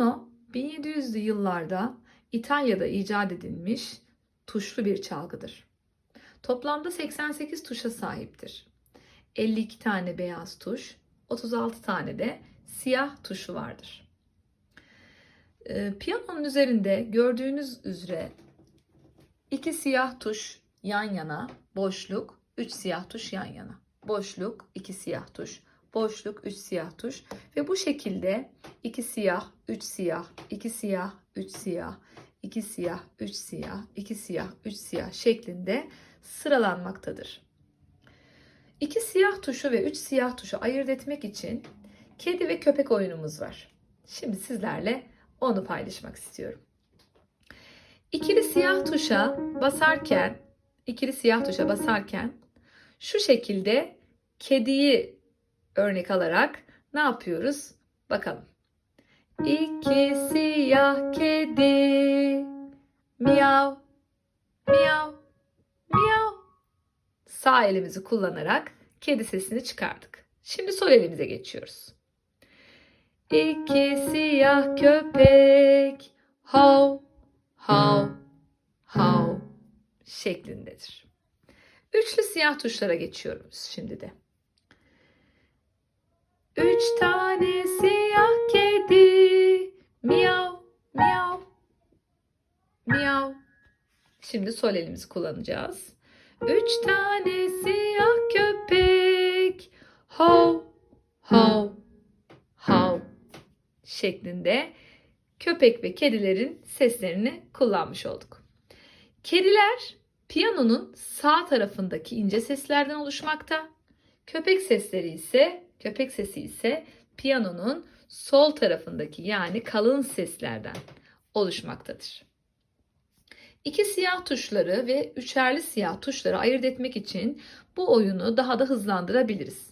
Piyano 1700'lü yıllarda İtalya'da icat edilmiş tuşlu bir çalgıdır. Toplamda 88 tuşa sahiptir. 52 tane beyaz tuş, 36 tane de siyah tuşu vardır. Ee, Piyanonun üzerinde gördüğünüz üzere iki siyah tuş yan yana, boşluk, üç siyah tuş yan yana. Boşluk, iki siyah tuş, boşluk, üç siyah tuş ve bu şekilde iki siyah, üç siyah, iki siyah, üç siyah, iki siyah, üç siyah, iki siyah, üç siyah şeklinde sıralanmaktadır. İki siyah tuşu ve üç siyah tuşu ayırt etmek için kedi ve köpek oyunumuz var. Şimdi sizlerle onu paylaşmak istiyorum. İkili siyah tuşa basarken, ikili siyah tuşa basarken şu şekilde kediyi örnek alarak ne yapıyoruz? Bakalım. İki siyah kedi miyav miyav miyav sağ elimizi kullanarak kedi sesini çıkardık. Şimdi sol elimize geçiyoruz. İki siyah köpek hav hav hav şeklindedir. Üçlü siyah tuşlara geçiyoruz şimdi de. Üç tane siyah kedi miyav miyav miyav. Şimdi sol elimizi kullanacağız. Üç tane siyah köpek hav hav hav şeklinde köpek ve kedilerin seslerini kullanmış olduk. Kediler piyanonun sağ tarafındaki ince seslerden oluşmakta. Köpek sesleri ise köpek sesi ise piyanonun sol tarafındaki yani kalın seslerden oluşmaktadır. İki siyah tuşları ve üçerli siyah tuşları ayırt etmek için bu oyunu daha da hızlandırabiliriz.